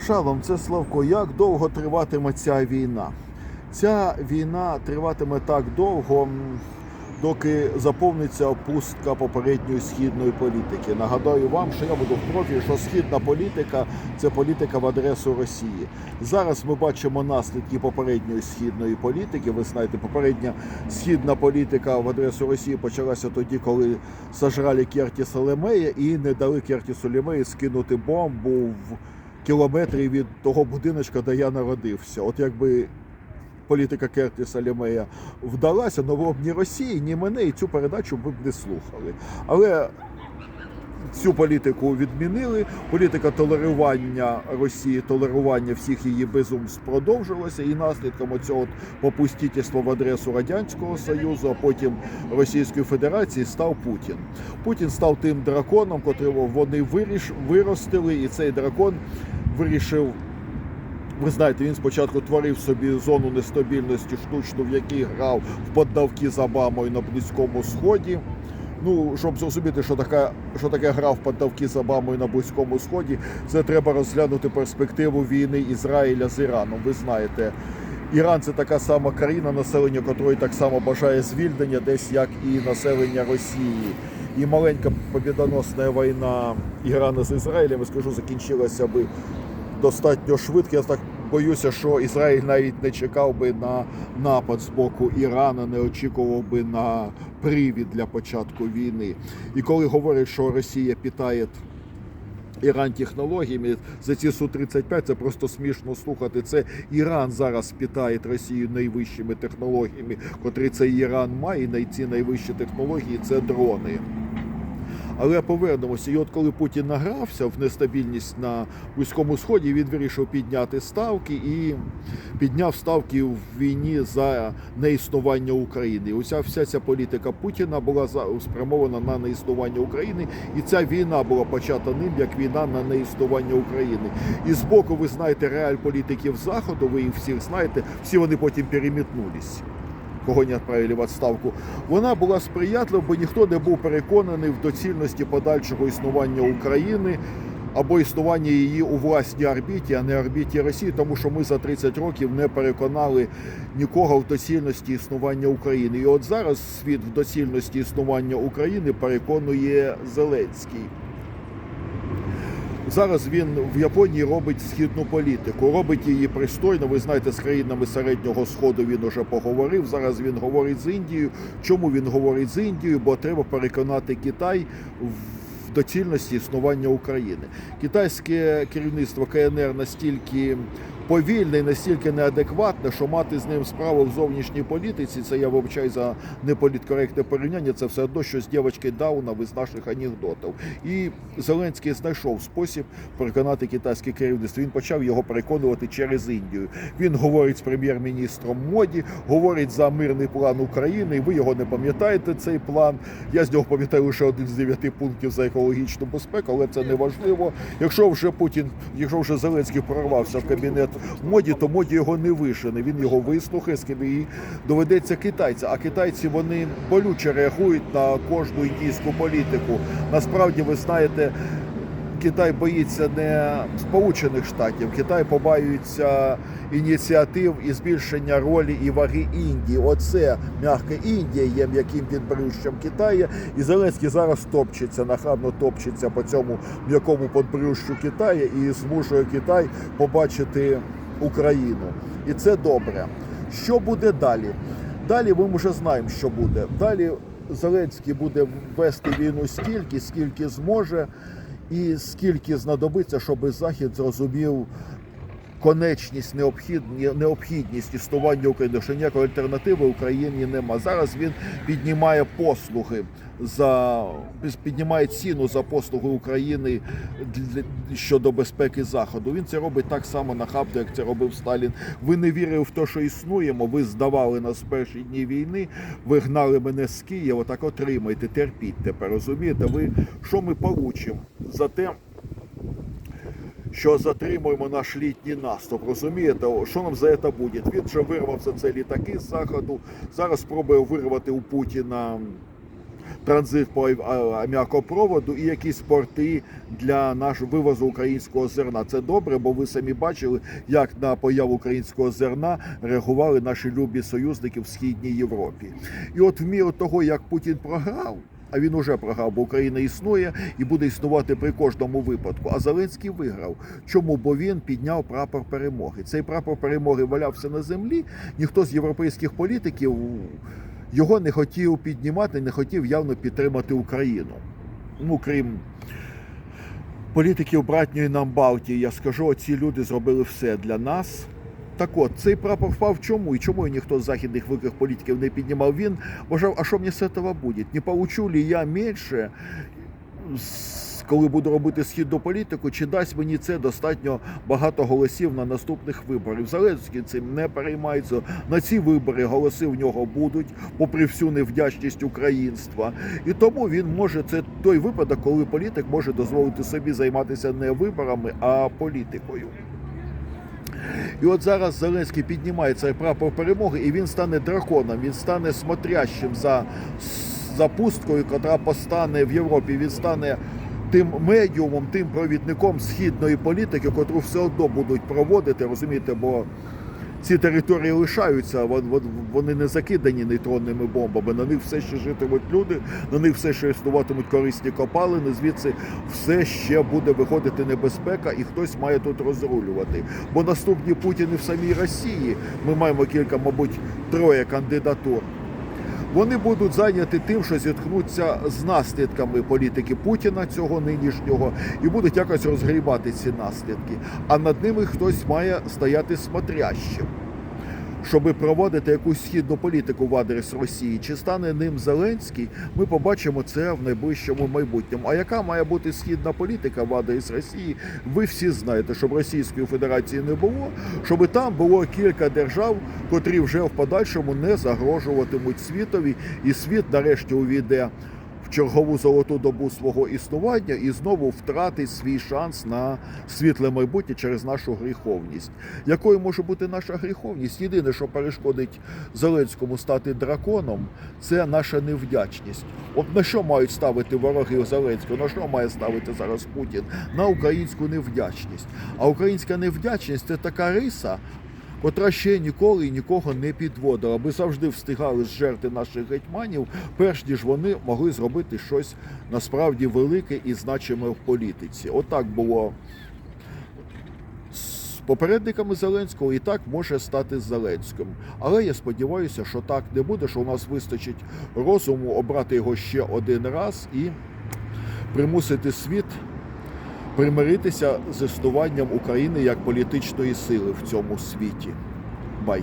Шалом, це Славко. Як довго триватиме ця війна? Ця війна триватиме так довго, доки заповниться пустка попередньої східної політики. Нагадаю вам, що я буду в профі, що східна політика це політика в адресу Росії. Зараз ми бачимо наслідки попередньої східної політики. Ви знаєте, попередня східна політика в адресу Росії почалася тоді, коли сажрали Кертіса Лемея і не дали Кертісу Лемею скинути бомбу в кілометрі від того будиночка, де я народився. От якби політика Кертіса Лімея вдалася, ну було б ні Росії, ні мене, і цю передачу ви б не слухали. Але цю політику відмінили. Політика толерування Росії, толерування всіх її безумств продовжилася, і наслідком цього от попустительства в адресу Радянського Союзу, а потім Російської Федерації став Путін. Путін став тим драконом, котрого вони виріш, виростили, і цей дракон вирішив. Ви знаєте, він спочатку творив собі зону нестабільності штучну, в якій грав в поддавки з Обамою на Близькому Сході. Ну, щоб зрозуміти, що таке, що таке гра в поддавки з Обамою на Близькому Сході, це треба розглянути перспективу війни Ізраїля з Іраном. Ви знаєте, Іран це така сама країна, населення якої так само бажає звільнення, десь як і населення Росії. І маленька побідоносна війна Ірана з Ізраїлем, я скажу, закінчилася би достатньо швидко. Я так боюся, що Ізраїль навіть не чекав би на напад з боку Ірана, не очікував би на привід для початку війни. І коли говорять, що Росія питає Іран технологіями за ці су 35 це просто смішно слухати. Це Іран зараз питає Росію найвищими технологіями, котрі цей Іран має. І ці найвищі технології це дрони. Але повернемося, і от коли Путін награвся в нестабільність на Близькому Сході, він вирішив підняти ставки і підняв ставки в війні за неіснування України. Уся вся ця політика Путіна була спрямована на неіснування України, і ця війна була почата ним як війна на неіснування України. І збоку, ви знаєте, реаль політиків Заходу, ви їх всіх знаєте, всі вони потім перемітнулись кого не відправили в відставку, вона була сприятлива, бо ніхто не був переконаний в доцільності подальшого існування України або існування її у власній орбіті, а не орбіті Росії, тому що ми за 30 років не переконали нікого в доцільності існування України. І от зараз світ в доцільності існування України переконує Зеленський. Зараз він в Японії робить східну політику, робить її пристойно. Ви знаєте, з країнами середнього сходу він уже поговорив. Зараз він говорить з Індією. Чому він говорить з Індією? Бо треба переконати Китай в доцільності існування України. Китайське керівництво КНР настільки повільне і настільки неадекватне, що мати з ним справу в зовнішній політиці, це я вибачаю за неполіткоректне порівняння. Це все одно, що з дівчинки Дауна з наших анекдотів. І Зеленський знайшов спосіб переконати китайське керівництво. Він почав його переконувати через Індію. Він говорить з прем'єр-міністром моді, говорить за мирний план України. І ви його не пам'ятаєте. Цей план. Я з нього пам'ятаю лише один з дев'яти пунктів за екологічну безпеку, але це не важливо. Якщо вже Путін, якщо вже Зеленський прорвався в кабінет моді, то моді його не вишене. Він його вислухає, скине і доведеться китайця. А китайці вони болюче реагують на кожну індійську політику. Насправді, ви знаєте. Китай боїться не Сполучених Штатів, Китай побаюється ініціатив і збільшення ролі і ваги Індії. Оце м'яка Індія є м'яким підбрющем Китаю. І Зеленський зараз топчеться, нахабно топчеться по цьому м'якому підбрющу Китаю і змушує Китай побачити Україну. І це добре. Що буде далі? Далі ми вже знаємо, що буде. Далі Зеленський буде вести війну стільки, скільки зможе, і скільки знадобиться, щоб Захід зрозумів конечність, необхідні, необхідність існування України, що ніякої альтернативи Україні нема. Зараз він піднімає послуги за піднімає ціну за послуги України для- щодо безпеки Заходу. Він це робить так само нахабно, як це робив Сталін. Ви не вірили в те, що існуємо. Ви здавали нас в перші дні війни. Ви гнали мене з Києва. Так отримайте, терпіть тепер. Розумієте? Ви що ми получимо за те? Що затримуємо наш літній наступ. Розумієте, що нам за це буде? Він вже вирвав за це літаки з заходу. Зараз спробує вирвати у Путіна транзит по аміакопроводу і якісь порти для нашого вивозу українського зерна. Це добре, бо ви самі бачили, як на появу українського зерна реагували наші любі союзники в східній Європі. І от в міру того, як Путін програв. А він уже програв, бо Україна існує і буде існувати при кожному випадку. А Зеленський виграв. Чому? Бо він підняв прапор перемоги. Цей прапор перемоги валявся на землі. Ніхто з європейських політиків його не хотів піднімати, не хотів явно підтримати Україну. Ну, крім політиків братньої нам Балтії, я скажу, ці люди зробили все для нас. Так от, цей прапор впав чому? І чому ніхто з західних великих політиків не піднімав? Він вважав, а що мені з цього буде? Не получу ли я менше, коли буду робити східну політику, чи дасть мені це достатньо багато голосів на наступних виборах? Зеленський цим не переймається. На ці вибори голоси в нього будуть, попри всю невдячність українства. І тому він може це той випадок, коли політик може дозволити собі займатися не виборами, а політикою. І от зараз Зеленський піднімає цей прапор перемоги, і він стане драконом, він стане смотрящим за запусткою, яка постане в Європі. Він стане тим медіумом, тим провідником східної політики, котру все одно будуть проводити, розумієте, бо ці території лишаються, вон- вон- вони не закидані нейтронними бомбами. На них все ще житимуть люди, на них все ще існуватимуть корисні копалини. Звідси все ще буде виходити небезпека, і хтось має тут розрулювати. Бо наступні Путіни в самій Росії. Ми маємо кілька, мабуть, троє кандидатур. Вони будуть зайняті тим, що зіткнуться з наслідками політики Путіна цього нинішнього і будуть якось розгрібати ці наслідки. А над ними хтось має стояти смотрящим, щоб проводити якусь східну політику в адрес Росії. Чи стане ним Зеленський? Ми побачимо це в найближчому майбутньому. А яка має бути східна політика в адрес Росії? Ви всі знаєте, щоб Російської Федерації не було, щоб там було кілька держав, котрі вже в подальшому не загрожуватимуть світові, і світ нарешті увійде в чергову золоту добу свого існування і знову втратить свій шанс на світле майбутнє через нашу гріховність. Якою може бути наша гріховність? Єдине, що перешкодить Зеленському стати драконом, це наша невдячність. От на що мають ставити вороги Зеленського? На що має ставити зараз Путін? На українську невдячність. А українська невдячність це така риса, котра ще ніколи і нікого не підводила. Ми завжди встигали зжерти наших гетьманів, перш ніж вони могли зробити щось насправді велике і значиме в політиці. Отак було з попередниками Зеленського, і так може стати Зеленським. Але я сподіваюся, що так не буде, що у нас вистачить розуму обрати його ще один раз і примусити світ примиритися з існуванням України як політичної сили в цьому світі. Бай.